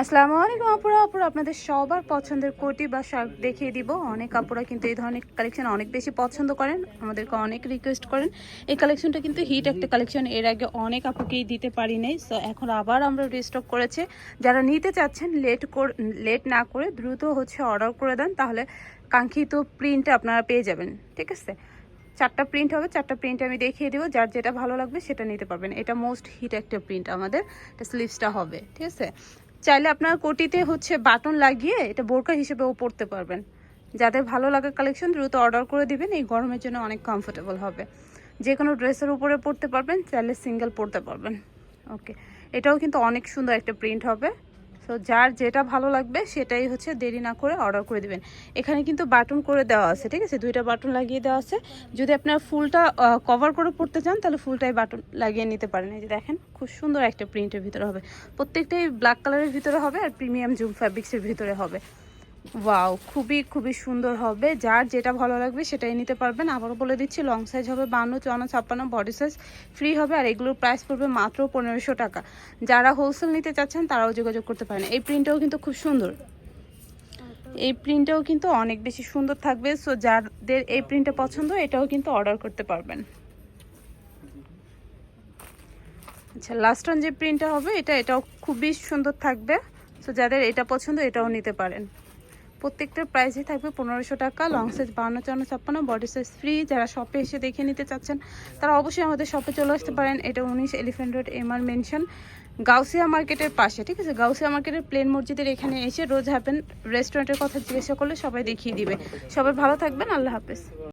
আসসালামু আলাইকুম আপুরা। আপুরা, আপনাদের সবার পছন্দের কোটি বা শার্ট দেখিয়ে দিব। অনেক আপুরা কিন্তু এই ধরনের কালেকশন অনেক বেশি পছন্দ করেন, আমাদেরকে অনেক রিকোয়েস্ট করেন। এই কালেকশনটা কিন্তু হিট একটা কালেকশন এর আগে অনেক আপুকেই দিতে পারি নাই। সো এখন আবার আমরা রিস্টক করেছে। যারা নিতে চাচ্ছেন লেট লেট না করে দ্রুত হচ্ছে অর্ডার করে দেন, তাহলে কাঙ্ক্ষিত প্রিন্ট আপনারা পেয়ে যাবেন। ঠিক আছে? চারটা প্রিন্ট হবে, চারটা প্রিন্ট আমি দেখিয়ে দিব। যার যেটা ভালো লাগবে, সেটা নিতে পারবেন। এটা মোস্ট হিট একটা প্রিন্ট আমাদের। এটা স্লিভসটা হবে। ঠিক আছে? চাইলে আপনার কোটিতে হচ্ছে বাটন লাগিয়ে এটা বোরকা হিসেবেও পরতে পারবেন। যাদের ভালো লাগে কালেকশন দ্রুত অর্ডার করে দিবেন। এই গরমের জন্য অনেক কমফোর্টেবল হবে। যে কোনো ড্রেসের উপরে পরতে পারবেন, চাইলে সিঙ্গেল পরতে পারবেন। ওকে এটাও কিন্তু অনেক সুন্দর একটা প্রিন্ট হবে। সো যার যেটা ভালো লাগবে সেটাই হচ্ছে দেরি না করে অর্ডার করে দেবেন। এখানে কিন্তু বাটন করে দেওয়া আছে, ঠিক আছে? দুইটা বাটন লাগিয়ে দেওয়া আছে। যদি আপনার ফুলটা কভার করে পড়তে চান, তাহলে ফুলটাই বাটন লাগিয়ে নিতে পারেন। এই যে দেখেন, খুব সুন্দর একটা প্রিন্টের ভিতরে হবে। প্রত্যেকটাই ব্ল্যাক কালারের ভিতরে হবে আর প্রিমিয়াম জুম ফ্যাব্রিক্সের ভিতরে হবে। ওয়াও খুবই খুবই সুন্দর হবে। যার যেটা ভালো লাগবে সেটাই নিতে পারবেন। আবারও বলে দিচ্ছি লং সাইজ হবে বান্ন, চুয়ান্ন, ছাপ্পান্ন বডি সাইজ ফ্রি হবে আর এগুলোর প্রাইস পড়বে মাত্র পনেরোশো টাকা। যারা হোলসেল নিতে চাচ্ছেন তারাও যোগাযোগ করতে পারেন। এই প্রিন্টটাও কিন্তু খুব সুন্দর। এই প্রিন্টটাও কিন্তু অনেক বেশি সুন্দর থাকবে। সো যাদের এই প্রিন্টটা পছন্দ, এটাও কিন্তু অর্ডার করতে পারবেন। আচ্ছা লাস্ট অন যে প্রিন্টটা হবে, এটা, এটাও খুবই সুন্দর থাকবে। সো যাদের এটা পছন্দ, এটাও নিতে পারেন। প্রত্যেকটার প্রাইসই থাকবে পনেরোশো টাকা লং সাইজ বান্ন চান্ন ছাপ্পান্ন বডি সাইজ ফ্রি যারা শপে এসে দেখে নিতে চাচ্ছেন, তারা অবশ্যই আমাদের শপে চলে আসতে পারেন। এটা উনিশ elephant road MR mansion Gausia মার্কেটের পাশে, ঠিক আছে? গাউসিয়া মার্কেটের প্লেন মসজিদের এখানে এসে রোজ হ্যাপেন রেস্টুরেন্টের কথা জিজ্ঞাসা করলে সবাই দেখিয়ে দিবে। সবাই ভালো থাকবেন, আল্লাহ হাফেজ।